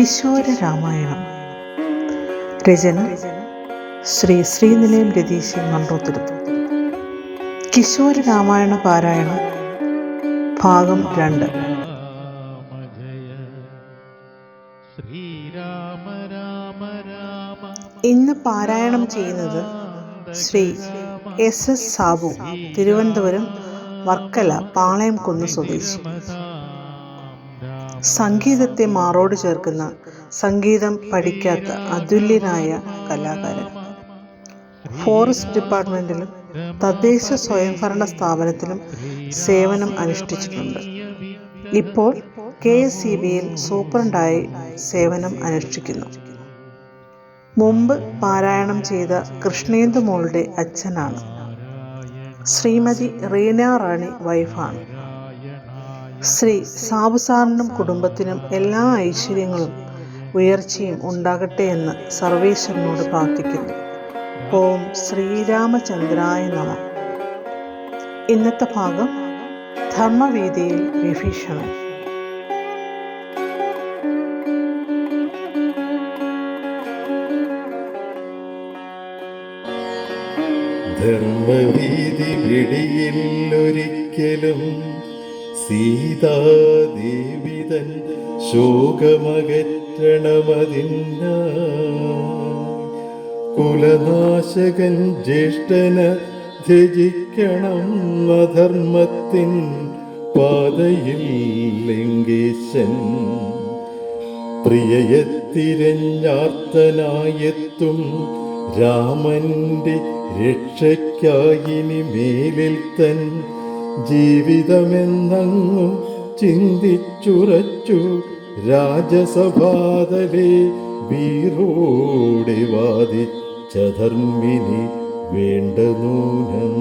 കിശോര രാമായണം. രചന ശ്രീ ശ്രീനിലയം രതീശൻ മൺറോത്തുരുത്ത് കിശോര രാമായണ പാരായണം ഭാഗം രണ്ട്. ഇന്ന് പാരായണം ചെയ്യുന്നത് ശ്രീ എസ് എസ് സാബു തിരുവനന്തപുരം വർക്കല പാളയം കുന്ന് സ്വദേശി. സംഗീതത്തെ മാറോട് ചേർക്കുന്ന സംഗീതം പഠിക്കാത്ത അതുല്യനായ കലാകാരൻ. ഫോറസ്റ്റ് ഡിപ്പാർട്ട്മെന്റിലും തദ്ദേശ സ്വയംഭരണ സ്ഥാപനത്തിലും സേവനം അനുഷ്ഠിച്ചിട്ടുണ്ട്. ഇപ്പോൾ കെ എസ് സി ബിയിൽ സൂപ്രണ്ടായി സേവനം അനുഷ്ഠിക്കുന്നു. മുമ്പ് പാരായണം ചെയ്ത കൃഷ്ണേന്ദു മോളുടെ അച്ഛനാണ്. ശ്രീമതി റീന റാണി വൈഫാണ്. ശ്രീ സാബു സാറിനും കുടുംബത്തിനും എല്ലാ ഐശ്വര്യങ്ങളും ഉയർച്ചയും ഉണ്ടാകട്ടെ എന്ന് സർവേശ്വരനോട് പ്രാർത്ഥിക്കുന്നു. ഓം ശ്രീരാമചന്ദ്രായ നമ. ഇന്നത്തെ ഭാഗം ധർമ്മവീതിയിൽ വിഭീഷണം. ധർമ്മവീതി വെടിയില്ലൊരിക്കലും സീതാദേവിതൻ ശോകമകറ്റണമതിന്ന കുലനാശകൻ ജ്യേഷ്ഠന ത്യജിക്കണം അധർമ്മത്തിൻ പാതയിൽ ലങ്കേശൻ പ്രിയയത്തിരഞ്ഞാർത്തനായെത്തും രാമന്റെ രക്ഷയ്ക്കായിനി മേലിൽ തൻ ജീവിതമെന്നങ്ങു ചിന്തിച്ചുറച്ചു രാജസഭാതലെ വീറോടെ വാദിച്ച വേണ്ട നൂനം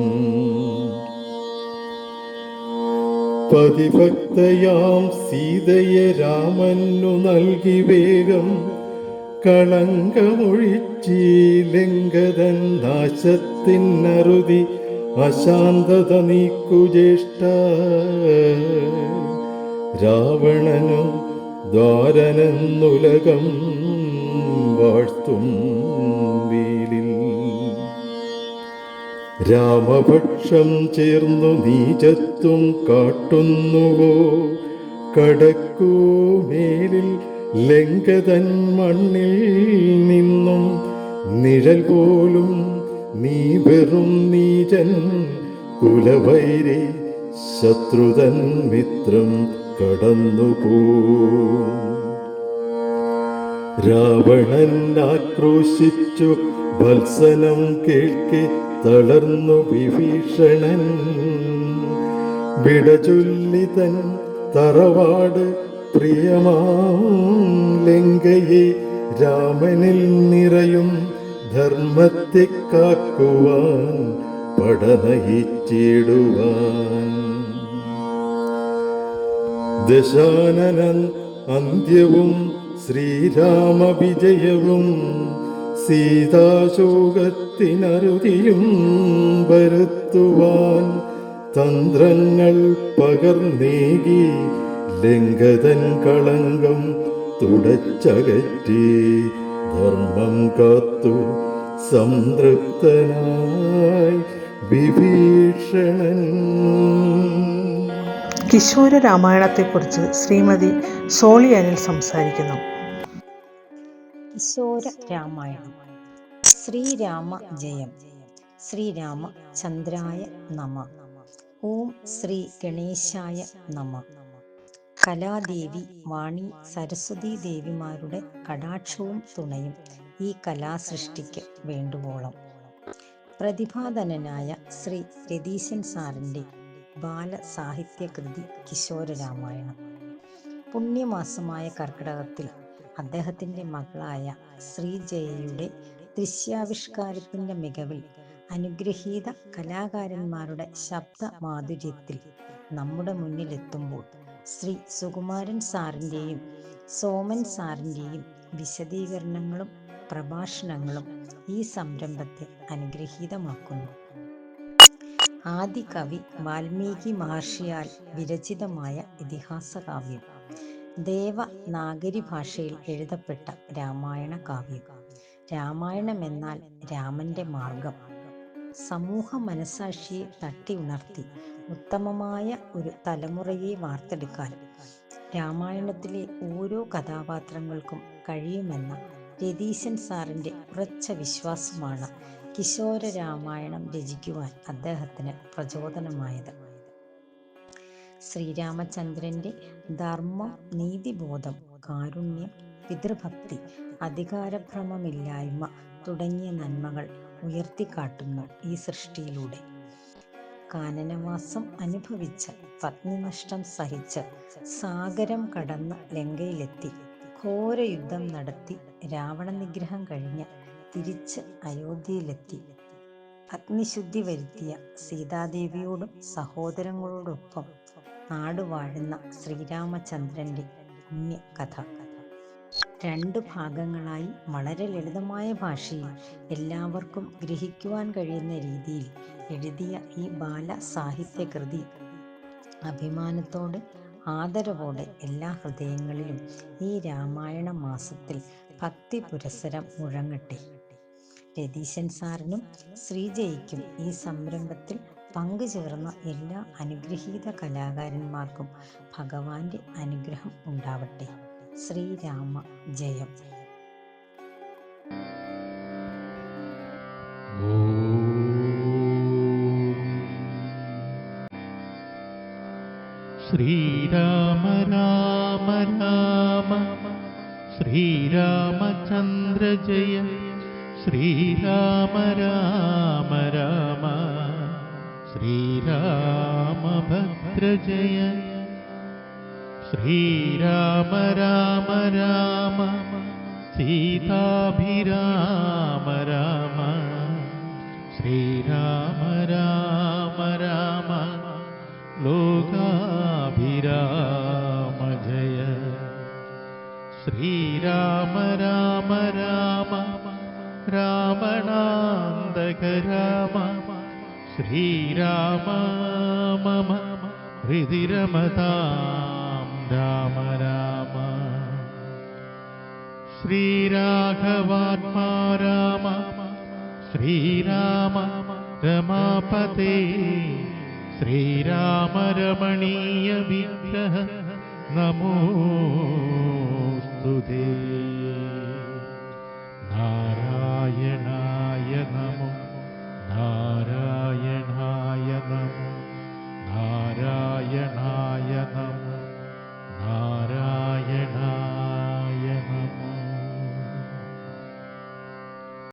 പതിഭക്തയാം സീതയെ രാമനു നൽകി വേഗം കളങ്കമൊഴിച്ചീലങ്കതൻ നാശത്തിനറുതി അശാന്തത നീക്കു ജ്യേഷ്ഠ. രാവണനു ദ്വാരനെന്നുലകം വാഴ്ത്തും വീലിൽ രാമപക്ഷം ചേർന്നു നീചത്വം കാട്ടുന്നുവോ? കടക്കൂ മേലിൽ ലങ്കതൻ മണ്ണിൽ നിന്നും നിഴൽ പോലും നീ വെറും നീചൻ കുലവൈരി ശത്രുതൻ മിത്രം കടന്നുപോ. രാവണൻ ആക്രോശിച്ചു വത്സനം കേൾക്കെ തളർന്നു വിഭീഷണൻ. വിടചൊല്ലിതൻ തറവാട് പ്രിയമാ. ലങ്കയെ രാമനിൽ നിറയും ധർമ്മത്തെ കാക്കുവാൻ പടനയിച്ചിടുവാൻ ദശാനനൻ അന്ത്യവും ശ്രീരാമ വിജയവും സീതാശോകത്തിനറുതിയും വരുത്തുവാൻ തന്ത്രങ്ങൾ പകർന്നേകി ലംഘതൻ കളങ്കം തുടച്ചകറ്റി ധർമ്മം കാത്തു സംതൃപ്തനായി വിഭീഷണൻ. കിശോര രാമായണത്തെക്കുറിച്ച് ശ്രീമതി സോളി അനിൽ സംസാരിക്കുന്നു. കിശോര രാമായണം ശ്രീരാമ ജയം. ശ്രീരാമ ചന്ദ്രായ നമ. ഓം ശ്രീ ഗണേശായ നമ. കലാദേവി വാണി സരസ്വതി ദേവിമാരുടെ കടാക്ഷവും തുണയും ഈ കലാസൃഷ്ടിക്ക് വേണ്ടുവോളം. പ്രതിഭാധനനായ ശ്രീ രതീശൻ സാറിന്റെ ബാലസാഹിത്യകൃതി കിശോര രാമായണം പുണ്യമാസമായ കർക്കിടകത്തിൽ അദ്ദേഹത്തിന്റെ മകളായ ശ്രീജയയുടെ ദൃശ്യാവിഷ്കാരത്തിന്റെ മികവിൽ അനുഗ്രഹീത കലാകാരന്മാരുടെ ശബ്ദ മാധുര്യത്തിൽ നമ്മുടെ മുന്നിലെത്തുമ്പോൾ ശ്രീ സുകുമാരൻ സാറിന്റെയും സോമൻ സാറിന്റെയും വിശദീകരണങ്ങളും പ്രഭാഷണങ്ങളും ഈ സംരംഭത്തെ അനുഗ്രഹീതമാക്കുന്നു. ആദി കവി വാൽമീകി മഹർഷിയാൽ വിരചിതമായ ഇതിഹാസ കാവ്യം ദേവനാഗരി ഭാഷയിൽ എഴുതപ്പെട്ട രാമായണ കാവ്യം. രാമായണം എന്നാൽ രാമന്റെ മാർഗം. സമൂഹ മനസാക്ഷിയെ തട്ടി ഉണർത്തി ഉത്തമമായ ഒരു തലമുറയെ വാർത്തെടുക്കാൻ രാമായണത്തിലെ ഓരോ കഥാപാത്രങ്ങൾക്കും കഴിയുമെന്ന രതീശൻ സാറിന്റെ ഉറച്ച വിശ്വാസമാണ് കിശോര രാമായണം രചിക്കുവാൻ അദ്ദേഹത്തിന് പ്രചോദനമായത്. ശ്രീരാമചന്ദ്രന്റെ ധർമ്മം നീതിബോധം കാരുണ്യം പിതൃഭക്തി അധികാരഭ്രമമില്ലായ്മ തുടങ്ങിയ നന്മകൾ ഉയർത്തിക്കാട്ടുന്നു ഈ സൃഷ്ടിയിലൂടെ. കാനനവാസം അനുഭവിച്ച് പത്നിനഷ്ടം സഹിച്ച് സാഗരം കടന്ന് ലങ്കയിലെത്തി. ഘോരയുദ്ധം നടത്തി രാവണ നിഗ്രഹം കഴിഞ്ഞ് തിരിച്ച് അയോധ്യയിലെത്തി. അഗ്നിശുദ്ധി വരുത്തിയ സീതാദേവിയോടും സഹോദരങ്ങളോടൊപ്പം നാടുവാഴുന്ന ശ്രീരാമചന്ദ്രന്റെ പുണ്യകഥ. രണ്ട് ഭാഗങ്ങളായി വളരെ ലളിതമായ ഭാഷയിൽ എല്ലാവർക്കും ഗ്രഹിക്കുവാൻ കഴിയുന്ന രീതിയിൽ എഴുതിയ ഈ ബാല സാഹിത്യകൃതി അഭിമാനത്തോടെ ആദരവോടെ എല്ലാ ഹൃദയങ്ങളിലും ഈ രാമായണ മാസത്തിൽ ഭക്തി പുരസരം മുഴങ്ങട്ടെ. രതീശൻ സാറിനും ശ്രീജയ്ക്കും ഈ സംരംഭത്തിൽ പങ്കുചേർന്ന എല്ലാ അനുഗ്രഹീത കലാകാരന്മാർക്കും ഭഗവാന്റെ അനുഗ്രഹം ഉണ്ടാവട്ടെ. ശ്രീരാമ ജയം ശ്രീരാമ രാമ രാമ ശ്രീരാമചന്ദ്ര ജയ ശ്രീരാമ രാമ രാമ ശ്രീരാമഭദ്ര ജയ श्रीराम राम राम सीताभिराम राम। श्रीराम राम राम लोकाभिराम जय। श्रीराम राम राम रामनान्दक राम। श्रीराम मम हृदि रमता राम राम। श्रीराघवात्मा राम। श्रीराम रमापते। श्रीराम रमणीय वित्र नमो स्तुदे